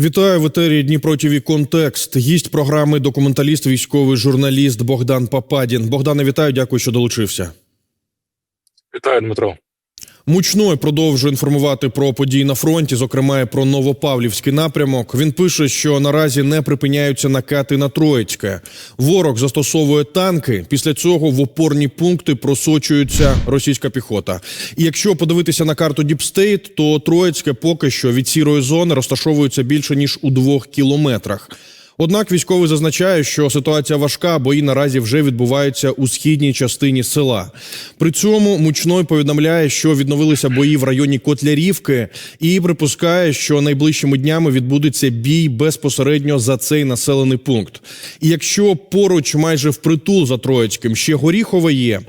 Вітаю в етері Дніпро ТВ Контекст. Гість програми документаліст, військовий журналіст Богдан Пападін. Богдане, вітаю, дякую, що долучився. Вітаю, Дмитро. Мучной продовжує інформувати про події на фронті, зокрема про Новопавлівський напрямок. Він пише, що наразі не припиняються накати на Троїцьке. Ворог застосовує танки. Після цього в опорні пункти просочується російська піхота. І якщо подивитися на карту Діпстейт, то Троїцьке поки що від сірої зони розташовується більше ніж у двох кілометрах. Однак військовий зазначає, що ситуація важка, бої наразі вже відбуваються у східній частині села. При цьому мучной повідомляє, що відновилися бої в районі Котлярівки, і припускає, що найближчими днями відбудеться бій безпосередньо за цей населений пункт. І якщо поруч, майже впритул за Троїцьким, ще Горіхове є.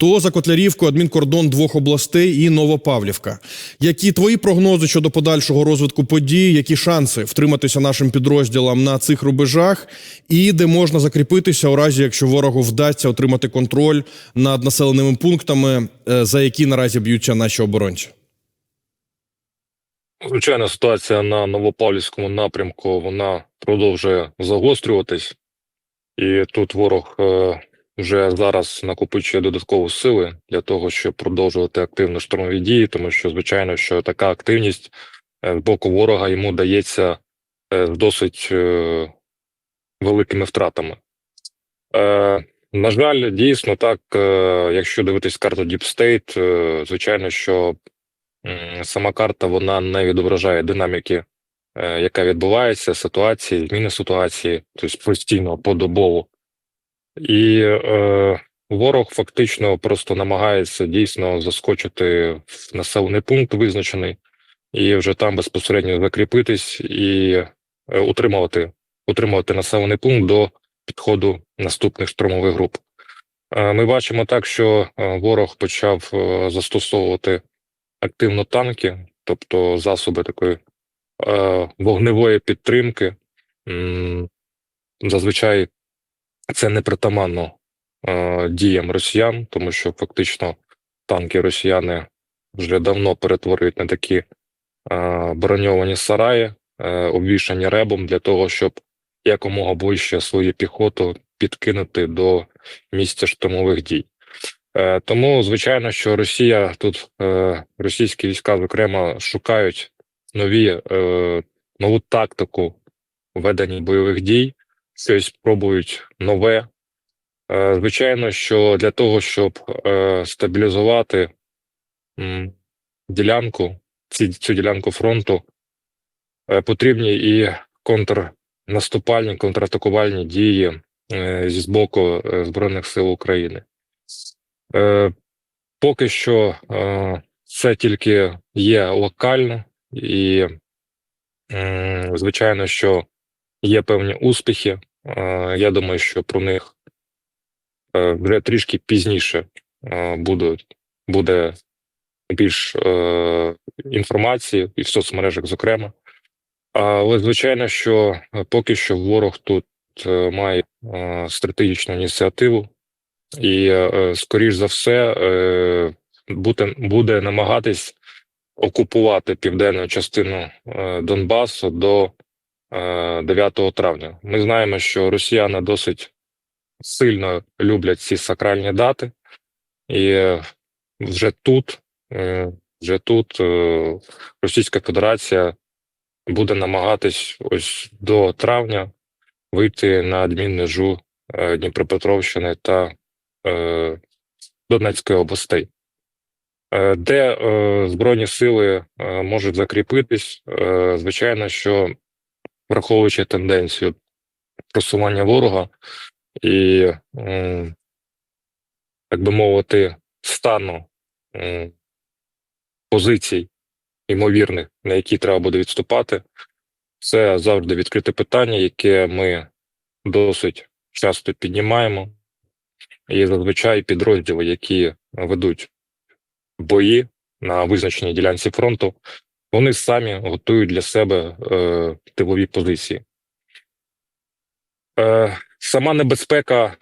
То за Котлярівку адмінкордон двох областей і Новопавлівка. Які твої прогнози щодо подальшого розвитку подій? Які шанси втриматися нашим підрозділам на цих рубежах, і де можна закріпитися у разі, якщо ворогу вдасться отримати контроль над населеними пунктами, е, за які наразі б'ються наші оборонці? Звичайно, ситуація на Новопавлівському напрямку вона продовжує загострюватись, і тут ворог е, вже зараз накопичує додаткові сили для того, щоб продовжувати активно штурмові дії, тому що, звичайно, що така активність е, з боку ворога йому дається е, з досить е, великими втратами. На жаль, дійсно так, якщо дивитись карту Deep State, звичайно, що сама карта вона не відображає динаміки, яка відбувається, ситуації, зміни ситуації, тобто постійно подобово. І е, ворог фактично просто намагається дійсно заскочити в населений пункт визначений, і вже там безпосередньо закріпитись і е, утримувати, утримувати населений пункт до підходу наступних штурмових груп. Е, Ми бачимо так, що е, ворог почав е, застосовувати активно танки, тобто засоби такої е, вогневої підтримки. Зазвичай це не притаманно е, діям росіян, тому що фактично танки росіяни вже давно перетворюють на такі е, броньовані сараї, е, обвішані ребом для того, щоб якомога ближче свою піхоту підкинути до місця штурмових дій. Е, Тому, звичайно, що Росія тут е, російські війська, зокрема, шукають нові е, нову тактику ведення бойових дій, щось пробують нове. Е, Звичайно, що для того, щоб е, стабілізувати ділянку, цю ділянку фронту, е, потрібні і контрнаступальні, контратакувальні дії зі боку Збройних сил України. Поки що це тільки є локально, і, звичайно, що є певні успіхи. Е, Я думаю, що про них е, вже трішки пізніше е, будуть, буде більш інформації і в соцмережах, зокрема. Але звичайно, що поки що ворог тут має стратегічну ініціативу, і, скоріш за все, буде, буде намагатись окупувати південну частину Донбасу до 9 травня. Ми знаємо, що росіяни досить сильно люблять ці сакральні дати, і е, вже тут, е, вже тут е, Російська Федерація буде намагатись ось до травня вийти на адмінмежу е, Дніпропетровщини та е, Донецької областей. Е, Де е, Збройні сили е, можуть закріпитись, е, звичайно, що враховуючи тенденцію просування ворога і, так би мовити, стану позицій ймовірних, на які треба буде відступати, це завжди відкрите питання, яке ми досить часто піднімаємо. І зазвичай підрозділи, які ведуть бої на визначеній ділянці фронту, вони самі готують для себе е, тилові позиції. Е, сама небезпека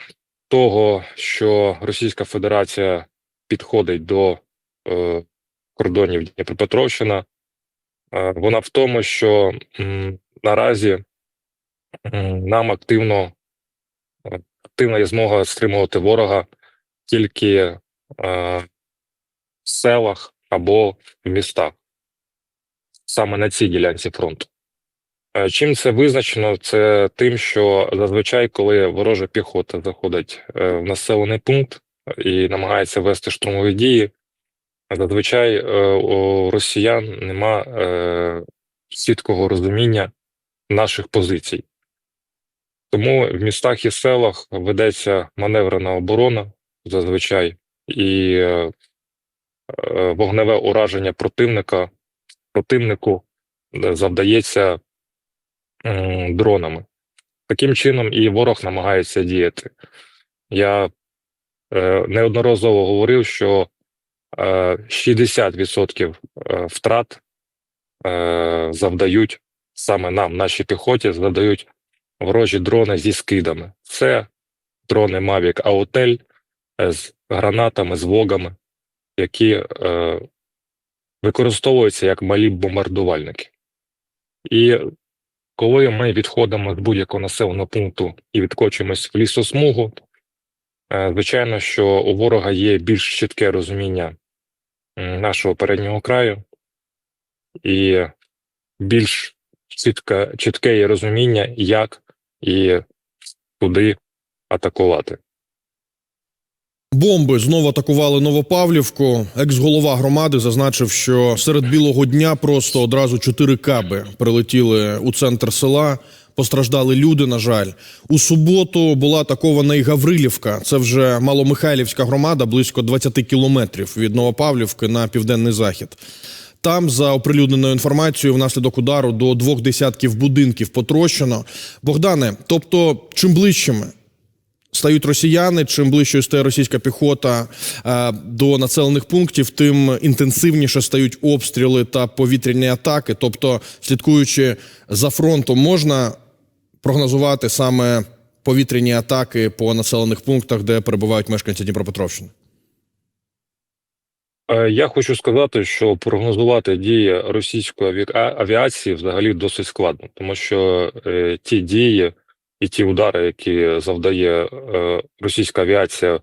того, що Російська Федерація підходить до е, кордонів Дніпропетровщина, е, вона в тому, що м, наразі м, нам активно, е, активна є змога стримувати ворога тільки е, в селах або в містах, саме на цій ділянці фронту. Е, Чим це визначено? Це тим, що зазвичай, коли ворожа піхота заходить е, в населений пункт і намагається вести штурмові дії, зазвичай е, у росіян нема е, чіткого розуміння наших позицій. Тому в містах і селах ведеться маневрена оборона зазвичай, і е, е, вогневе ураження противника противнику е, завдається дронами. Таким чином і ворог намагається діяти. Я е, неодноразово говорив, що е, 60% е, втрат завдають саме нам, нашій піхоті, завдають ворожі дрони зі скидами. Це дрони Mavic Autel з гранатами, з вогами, які використовуються як малі бомбардувальники. І коли ми відходимо з будь-якого населеного пункту і відкочуємось в лісосмугу, е, звичайно, що у ворога є більш чітке розуміння нашого переднього краю і більш чітке, чітке є розуміння, як і куди атакувати. Бомби знову атакували Новопавлівку. Екс-голова громади зазначив, що серед білого дня просто одразу чотири каби прилетіли у центр села. Постраждали люди. На жаль, у суботу була атакована і Гаврилівка. Це вже Маломихайлівська громада, близько 20 кілометрів від Новопавлівки на південний захід. Там, за оприлюдненою інформацією, внаслідок удару до двох десятків будинків потрощено. Богдане, тобто, чим ближчими стають росіяни, чим ближче стає російська піхота е, до населених пунктів, тим інтенсивніше стають обстріли та повітряні атаки. Тобто, слідкуючи за фронтом, можна прогнозувати саме повітряні атаки по населених пунктах, де перебувають мешканці Дніпропетровщини. Е, Я хочу сказати, що прогнозувати дії російської авіації взагалі досить складно, тому що е, ті дії і ті удари, які завдає е, російська авіація е,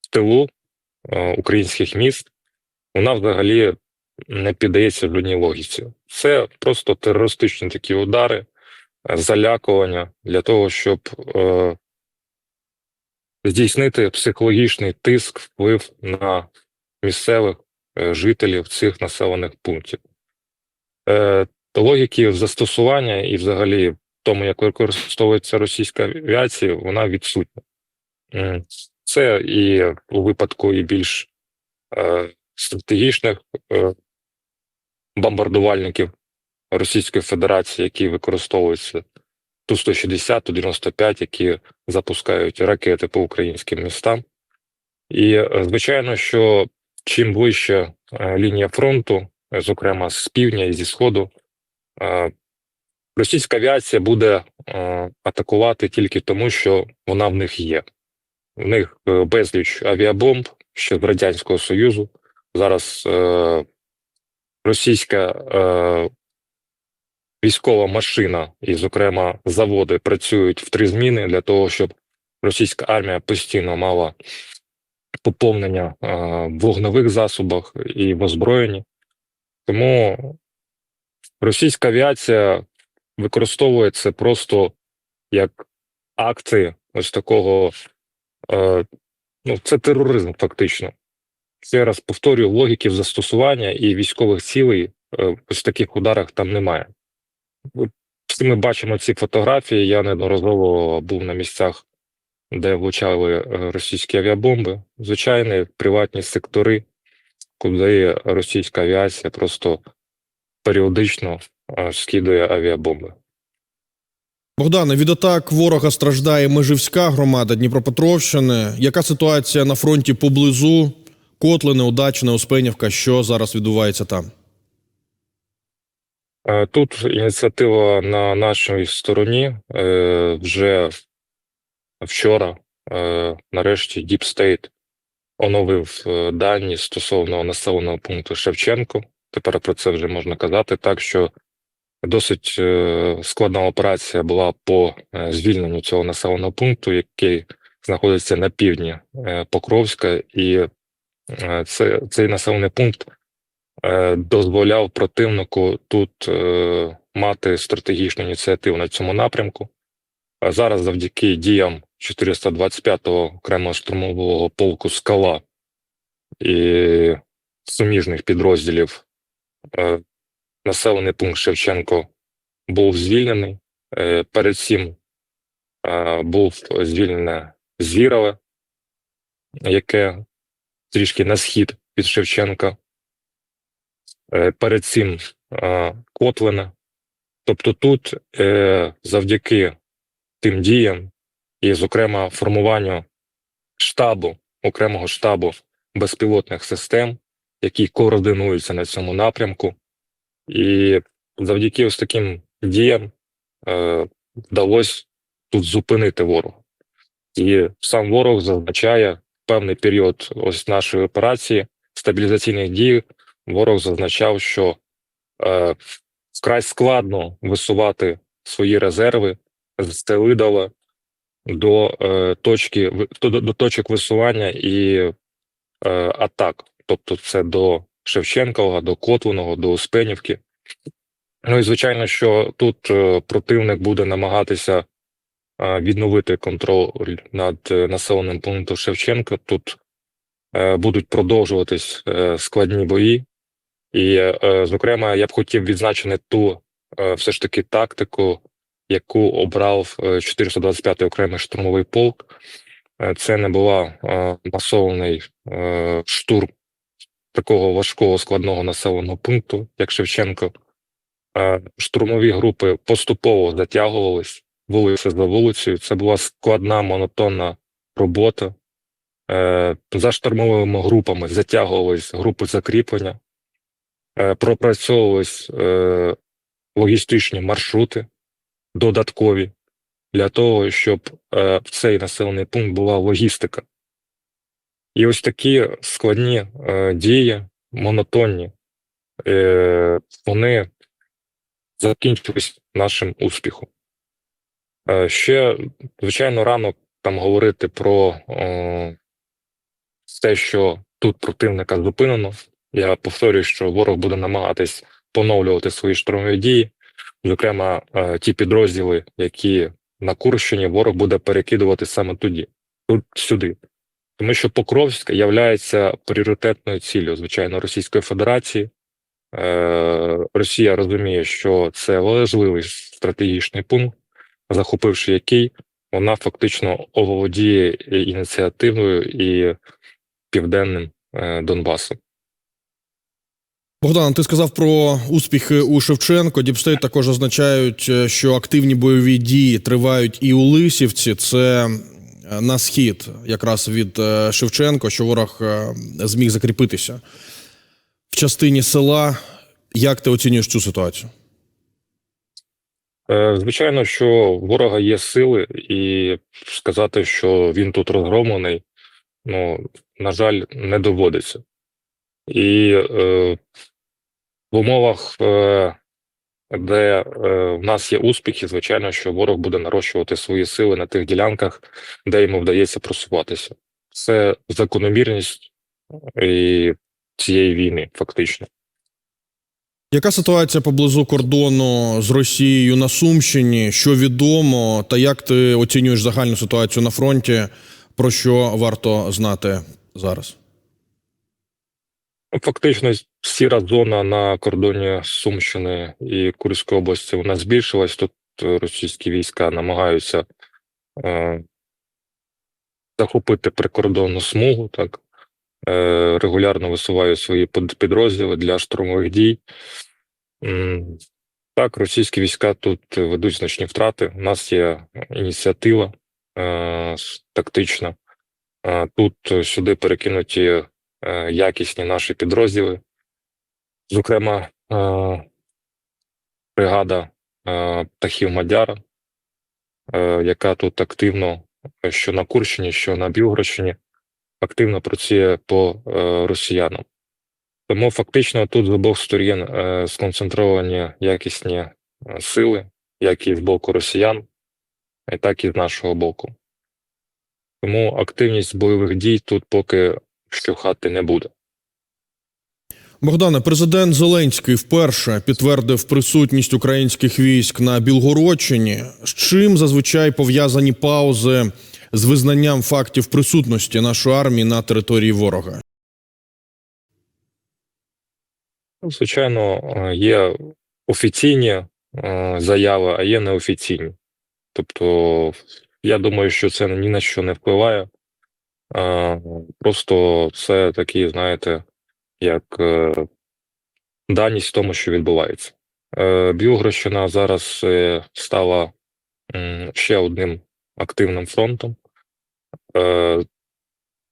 в тилу е, українських міст, вона взагалі не піддається жодній логіці. Це просто терористичні такі удари, залякування для того, щоб здійснити психологічний тиск, вплив на місцевих жителів цих населених пунктів. Логіки застосування і взагалі в тому, як використовується російська авіація, вона відсутня. Це і у випадку і більш е, стратегічних е, бомбардувальників Російської Федерації, які використовуються Ту-160, Ту-95, які запускають ракети по українським містам. І е, звичайно, що чим ближче е, лінія фронту, зокрема з півдня і зі сходу, е, російська авіація буде е, атакувати тільки тому, що вона в них є. В них е, безліч авіабомб ще з Радянського Союзу. Зараз е, російська е, військова машина і, зокрема, заводи працюють в три зміни для того, щоб російська армія постійно мала поповнення е, вогневих засобах і в озброєнні. Тому російська авіація використовує це просто як акти ось такого. Е, ну, це тероризм, фактично. Ще раз повторюю, логіки застосування і військових цілей е, ось в таких ударах там немає. Всі ми бачимо ці фотографії. Я неодноразово був на місцях, де влучали е, російські авіабомби. Звичайні приватні сектори, куди російська авіація просто періодично скидує авіабомби. Богдане, від атак ворога страждає Межівська громада Дніпропетровщини. Яка ситуація на фронті поблизу? Котлине, Удачне, Успенівка. Що зараз відбувається там? Е, Тут ініціатива на нашій стороні. Е, Вже вчора, е, нарешті, Deep State оновив дані стосовно населеного пункту Шевченко. Тепер про це вже можна казати. Так що Досить е, складна операція була по е, звільненню цього населеного пункту, який знаходиться на півдні е, Покровська, і це, цей населений пункт дозволяв противнику тут мати стратегічну ініціативу на цьому напрямку. А зараз, завдяки діям 425-го окремого штурмового полку Скала і суміжних підрозділів, населений пункт Шевченко був звільнений. Е, Перед цим е, був звільнене Звірове, яке трішки на схід від Шевченка. Е, Перед цим Котлине. Тобто тут завдяки тим діям і, зокрема, формуванню штабу, окремого штабу безпілотних систем, які координуються на цьому напрямку, і завдяки ось таким діям е, вдалося тут зупинити ворога. І сам ворог зазначає певний період ось нашої операції стабілізаційних дій. Ворог зазначав, що е, вкрай складно висувати свої резерви з Стелидова до е, точки до, до точок висування і е, атак. Тобто, це до Шевченкова, до Котлиного, до Успенівки. Ну і звичайно, що тут е, противник буде намагатися е, відновити контроль над е, населеним пунктом Шевченка. Тут будуть продовжуватись складні бої. І, зокрема, я б хотів відзначити ту все ж таки тактику, яку обрав е, 425-й окремий штурмовий полк. Це не була масований штурм такого важкого складного населеного пункту, як Шевченко. Е, Штурмові групи поступово затягувались вулиця за вулицею. Це була складна монотонна робота. Е, За штурмовими групами затягувались групи закріплення, е, пропрацьовувались логістичні маршрути додаткові для того, щоб в цей населений пункт була логістика. І ось такі складні е, дії, монотонні, е, вони закінчились нашим успіхом. Е, ще, звичайно, рано там говорити про е, те, що тут противника зупинено. Я повторюю, що ворог буде намагатись поновлювати свої штурмові дії. Зокрема, е, ті підрозділи, які на Курщині, ворог буде перекидувати саме тоді, тут сюди. Тому що Покровськ являється пріоритетною ціллю, звичайно, Російської Федерації. Е, Росія розуміє, що це важливий стратегічний пункт, захопивши який, вона фактично оволодіє ініціативою і південним е, Донбасом. Богдан, ти сказав про успіхи у Шевченко. Діпстейт також означають, е, що активні бойові дії тривають і у Лисівці. Це на схід, якраз від е, Шевченко, що ворог е, зміг закріпитися в частині села. Як ти оцінюєш цю ситуацію? Е, Звичайно, що у ворога є сили, і сказати, що він тут розгромлений, ну, на жаль, не доводиться. І е, в умовах, е, де е, в нас є успіхи, звичайно, що ворог буде нарощувати свої сили на тих ділянках, де йому вдається просуватися. Це закономірність і цієї війни, фактично. Яка ситуація поблизу кордону з Росією на Сумщині? Що відомо, та як ти оцінюєш загальну ситуацію на фронті? Про що варто знати зараз? Фактично, сіра зона на кордоні Сумщини і Курської області вона збільшилась. Тут е, російські війська намагаються е, захопити прикордонну смугу, так е, регулярно висувають свої підрозділи для штурмових дій. Так, російські війська тут ведуть значні втрати. У нас є ініціатива е, тактична. Тут сюди перекинуті якісні наші підрозділи. Зокрема, е, бригада е, птахів Мадяра, е, яка тут активно, е, що на Курщині, що на Білгородщині, активно працює по е, росіянам. Тому фактично тут з обох сторін е, сконцентровані якісні е, сили, як і з боку росіян, так і з нашого боку. Тому активність бойових дій тут поки щухати не буде. Богдане, президент Зеленський вперше підтвердив присутність українських військ на Білгородчині. З чим зазвичай пов'язані паузи з визнанням фактів присутності нашої армії на території ворога? Звичайно, є офіційні е, заяви, а є неофіційні. Тобто, я думаю, що це ні на що не впливає. Просто це такі, знаєте, як е, даність в тому, що відбувається. Е, Білгородщина зараз е, стала ще одним активним фронтом.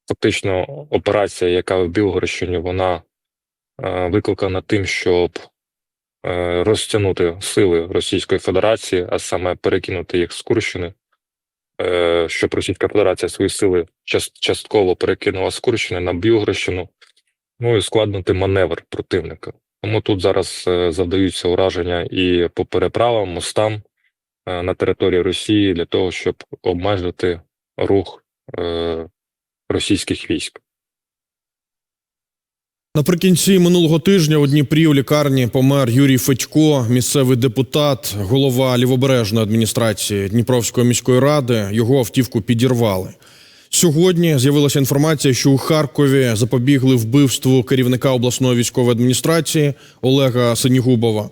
Фактично, операція, яка в Білгородщині, вона викликана тим, щоб розтягнути сили Російської Федерації, а саме перекинути їх з Курщини, щоб Російська Федерація свої сили частково перекинула з Курщини на Білгорщину, ну і складнути маневр противника. Тому тут зараз е, завдаються ураження і по переправам, мостам е, на території Росії для того, щоб обмежити рух е, російських військ. Наприкінці минулого тижня у Дніпрі у лікарні помер Юрій Федько, місцевий депутат, голова лівобережної адміністрації Дніпровської міської ради. Його автівку підірвали. Сьогодні з'явилася інформація, що у Харкові запобігли вбивству керівника обласної військової адміністрації Олега Синігубова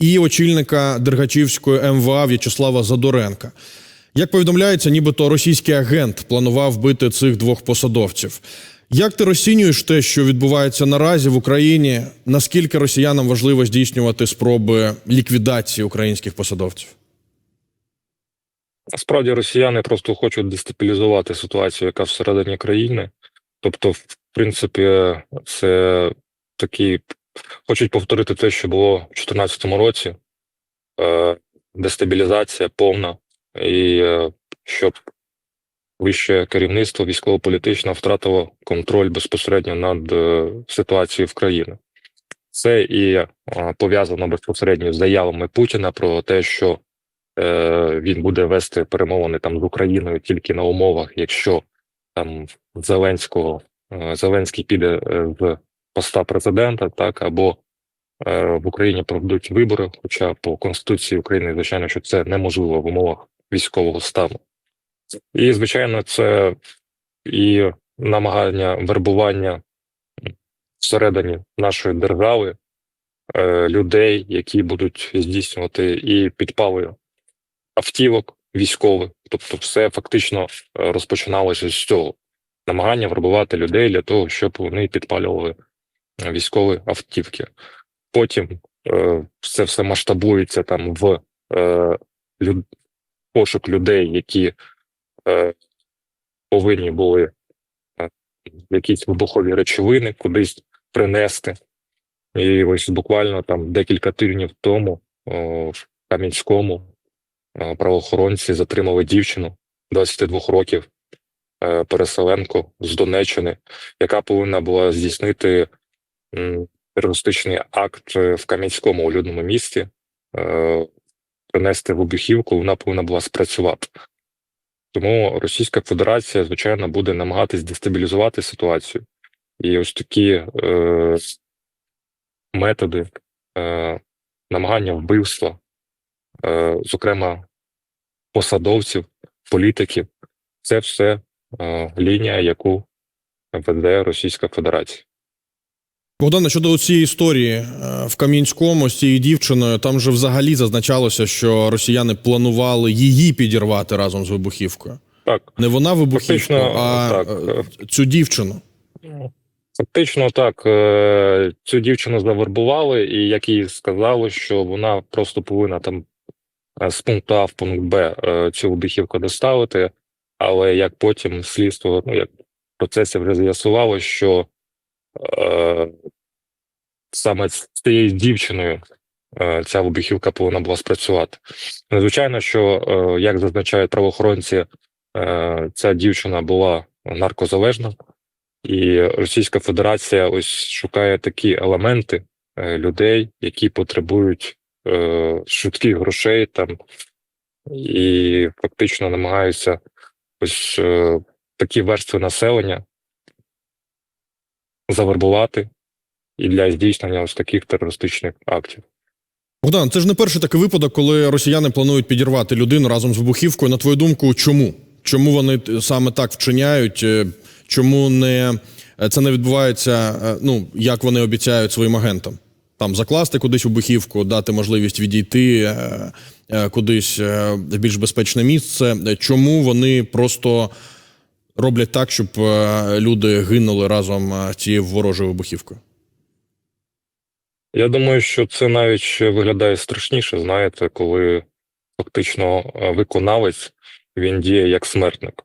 і очільника Дергачівської МВА В'ячеслава Задоренка. Як повідомляється, нібито російський агент планував вбити цих двох посадовців. Як ти розцінюєш те, що відбувається наразі в Україні? Наскільки росіянам важливо здійснювати спроби ліквідації українських посадовців? Насправді росіяни просто хочуть дестабілізувати ситуацію, яка всередині країни. Тобто, в принципі, це такі хочуть повторити те, що було в 2014 році. Е, дестабілізація повна, і е, щоб вище керівництво військово-політичне втратило контроль безпосередньо над е, ситуацією в країні. Це і е, пов'язано безпосередньо з заявами Путіна про те, що е, він буде вести перемовини там з Україною тільки на умовах, якщо там Зеленського Зеленський піде з поста президента, так або в Україні проведуть вибори. Хоча по конституції України, звичайно, що це неможливо в умовах військового стану. І звичайно, це і намагання вербування всередині нашої держави е, людей, які будуть здійснювати і підпали автівок військових. Тобто, все фактично е, розпочиналося з цього намагання вербувати людей для того, щоб вони підпалювали е, військові автівки. Потім це все масштабується там в люд... пошук людей, які повинні були е, якісь вибухові речовини кудись принести. І ось буквально там декілька тижнів тому в Кам'янському е, правоохоронці затримали дівчину 22 років, е, переселенку з Донеччини, яка повинна була здійснити терористичний акт е, в Кам'янському у людному місті, е, принести вибухівку, вона повинна була спрацювати. Тому Російська Федерація, звичайно, буде намагатись дестабілізувати ситуацію. І ось такі е, методи е, намагання вбивства, е, зокрема посадовців, політиків, це все е, лінія, яку веде Російська Федерація. Богдане, щодо цієї історії е, в Кам'янському з цією дівчиною, там же взагалі зазначалося, що росіяни планували її підірвати разом з вибухівкою. Так, Не вона вибухівку, Фактично, а так. е, цю дівчину. Фактично так, е, цю дівчину завербували, і як їй сказали, що вона просто повинна там е, з пункту А в пункт Б е, цю вибухівку доставити, але як потім слідство, ну як в процесі вже з'ясувало, що е, саме з цією дівчиною е, ця вибухівка повинна була спрацювати. Ну, Звичайно, що, е, як зазначають правоохоронці, е, ця дівчина була наркозалежна. І Російська Федерація ось шукає такі елементи е, людей, які потребують е, швидких грошей там і фактично намагаються ось е, такі верстви населення завербувати і для здійснення ось таких терористичних актів. Богдан, це ж не перший такий випадок, коли росіяни планують підірвати людину разом з вибухівкою. На твою думку, чому? Чому вони саме так вчиняють? Е, Чому не е, це не відбувається? е, Ну як вони обіцяють своїм агентам? Там закласти кудись вибухівку, дати можливість відійти кудись в більш безпечне місце. Чому вони просто роблять так, щоб е, люди гинули разом е, цією ворожою вибухівкою? Я думаю, що це навіть виглядає страшніше, знаєте, коли фактично е, виконавець він діє як смертник.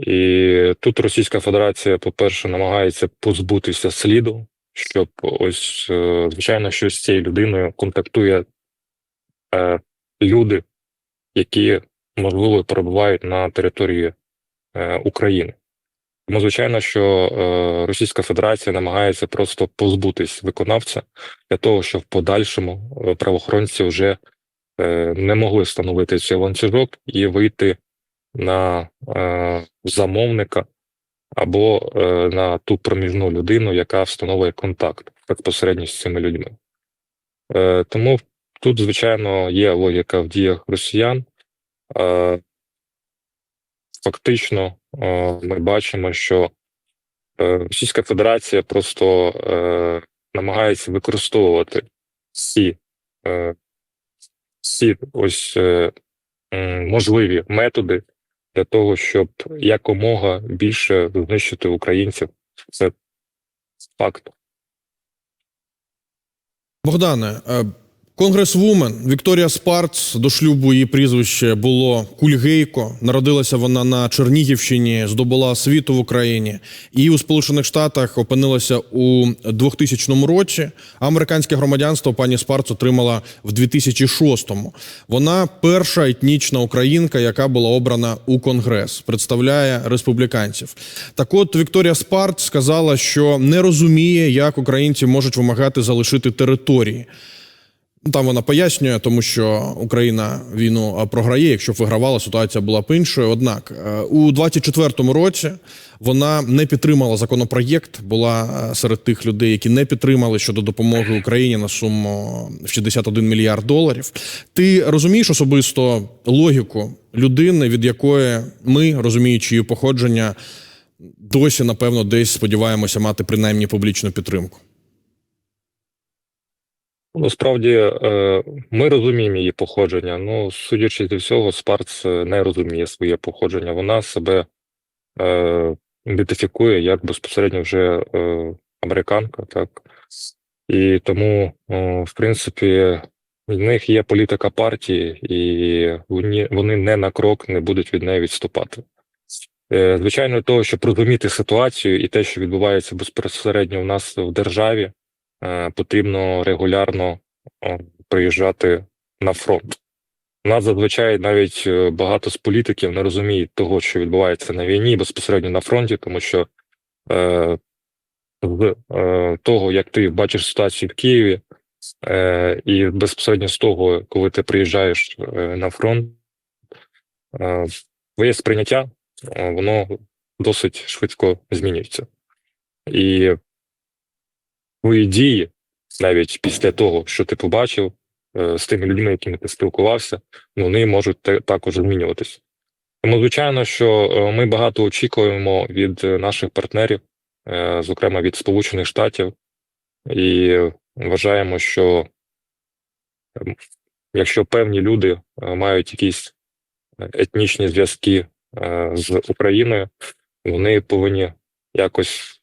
І тут Російська Федерація, по-перше, намагається позбутися сліду, щоб ось, е, звичайно, що з цією людиною контактує е, люди, які, можливо, перебувають на території е, України. Тому, звичайно, що е, Російська Федерація намагається просто позбутись виконавця для того, щоб в подальшому е, правоохоронці вже е, не могли встановити цей ланцюжок і вийти на е, замовника або е, на ту проміжну людину, яка встановлює контакт безпосередньо з цими людьми. Е, тому тут, звичайно, є логіка в діях росіян. Фактично, е, ми бачимо, що е, Російська Федерація просто е, намагається використовувати всі, всі ось можливі методи для того, щоб якомога більше знищити українців. Це факт. Богдане, конгресвумен Вікторія Спарц до шлюбу її прізвище було Кульгейко. Народилася вона на Чернігівщині, здобула освіту в Україні і у Сполучених Штатах опинилася у 2000 році. А Американське громадянство пані Спарц отримала в 2006-му. Вона перша етнічна українка, яка була обрана у Конгрес, представляє республіканців. Так от Вікторія Спарц сказала, що не розуміє, як українці можуть вимагати залишити території. Там вона пояснює, тому що Україна війну програє. Якщо б вигравала, ситуація була б іншою. Однак е, у 24-му році вона не підтримала законопроєкт. Була е, серед тих людей, які не підтримали щодо допомоги Україні на суму в 61 мільярд доларів. Ти розумієш особисто логіку людини, від якої ми, розуміючи її походження, досі напевно десь сподіваємося мати принаймні публічну підтримку. Насправді е, ми розуміємо її походження. Ну, судячи зі всього, Спарц е, не розуміє своє походження. Вона себе е, ідентифікує як безпосередньо вже американка, так. І тому, в принципі, в них є політика партії, і вони, не на крок не будуть від неї відступати. Звичайно, того, щоб розуміти ситуацію і те, що відбувається безпосередньо в нас в державі, потрібно регулярно е, приїжджати на фронт. У нас зазвичай навіть е, багато з політиків не розуміють того, що відбувається на війні безпосередньо на фронті, тому що е, з е, того, як ти бачиш ситуацію в Києві, е, і безпосередньо з того, коли ти приїжджаєш е, на фронт, е, твоє сприйняття е, воно досить швидко змінюється. І твої дії, навіть після того, що ти побачив е, з тими людьми, якими ти спілкувався, вони можуть також змінюватися. Тому, звичайно, що е, ми багато очікуємо від е, наших партнерів, зокрема від Сполучених Штатів, і вважаємо, що ем, якщо певні люди мають якісь етнічні зв'язки з Україною, вони повинні якось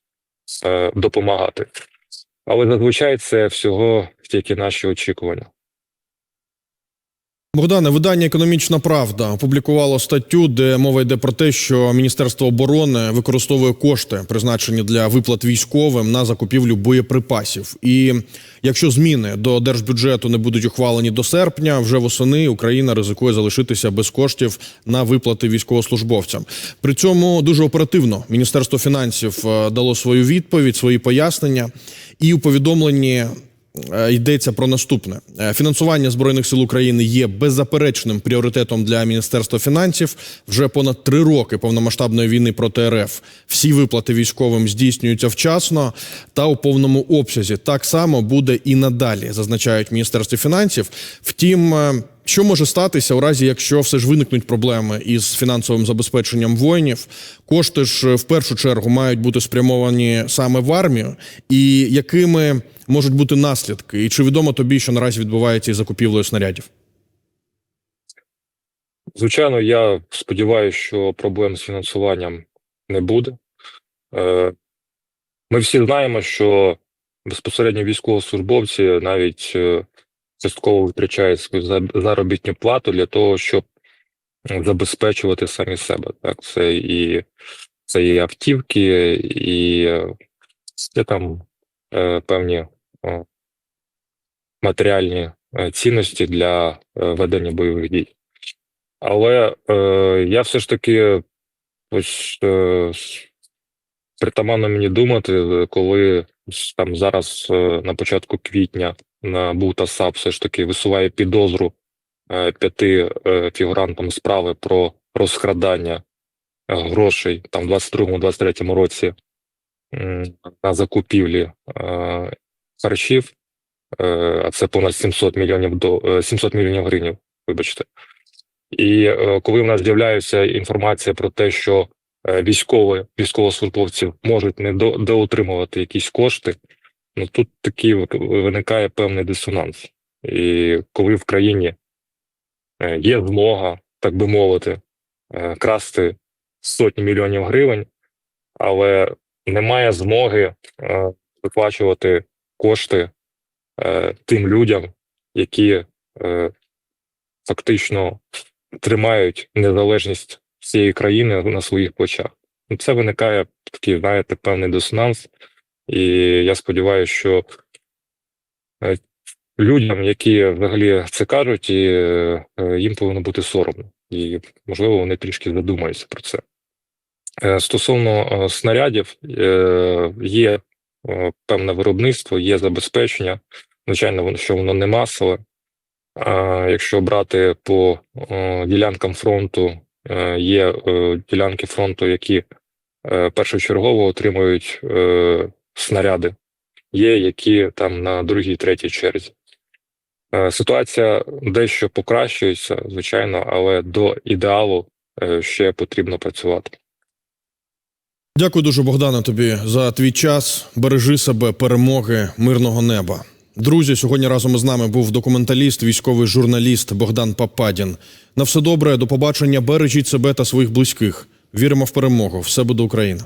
допомагати. Але зазвичай це всього тільки наші очікування. Богдане, видання Економічна Правда опублікувало статтю, де мова йде про те, що Міністерство оборони використовує кошти, призначені для виплат військовим на закупівлю боєприпасів. І якщо зміни до держбюджету не будуть ухвалені до серпня, вже восени Україна ризикує залишитися без коштів на виплати військовослужбовцям. При цьому дуже оперативно Міністерство фінансів е, дало свою відповідь, свої пояснення, і у повідомленні йдеться про наступне: Е, фінансування збройних сил України є беззаперечним пріоритетом для Міністерства фінансів. Вже понад три роки повномасштабної війни проти РФ. Всі виплати військовим здійснюються вчасно та у повному обсязі. Так само буде і надалі, зазначають в Міністерстві фінансів. Втім. Що може статися у разі, якщо все ж виникнуть проблеми із фінансовим забезпеченням воїнів? Кошти ж е, в першу чергу мають бути спрямовані саме в армію, і якими можуть бути наслідки? І чи відомо тобі, що наразі відбувається із закупівлею снарядів? Звичайно, я сподіваюся, що проблем з фінансуванням не буде. Е, Ми всі знаємо, що безпосередньо військовослужбовці навіть е, частково витрачають свою за- заробітну плату для того, щоб забезпечувати самі себе. Так, це і це і автівки, і це там е, певні матеріальні е, цінності для е, ведення бойових дій. Але е, я все ж таки ось е, притаманно мені думати, коли там зараз е, на початку квітня на та САП все ж таки висуває підозру е, п'яти е, фігурантам справи про розкрадання е, грошей там в 22-23 році на закупівлі харчів, а це понад 700 мільйонів до е, 700 мільйонів гривень, вибачте. І коли в нас з'являється інформація про те, що військові військовослужбовці можуть не якісь кошти, ну тут такий вик- виникає певний дисонанс. І коли в країні е, є змога, так би мовити, е, красти сотні мільйонів гривень, але немає змоги е, виплачувати кошти е, тим людям, які е, фактично тримають незалежність всієї країни на своїх плечах. Ну, Це виникає такий, знаєте, певний дисонанс, і я сподіваюся, що е, людям, які взагалі це кажуть, і е, їм повинно бути соромно, і можливо вони трішки задумаються про це. Е, Стосовно снарядів, є певне виробництво, є забезпечення. Звичайно, що воно не масове. Якщо брати по ділянкам фронту, є ділянки фронту, які першочергово отримують снаряди, є які там на другій, третій черзі. Е, Ситуація дещо покращується, звичайно, але до ідеалу е, ще потрібно працювати. Дякую дуже, Богдане, тобі за твій час. Бережи себе, перемоги, мирного неба. Друзі, сьогодні разом із нами був документаліст, військовий журналіст Богдан Пападін. На все добре, до побачення. Бережіть себе та своїх близьких. Віримо в перемогу. Все буде Україна.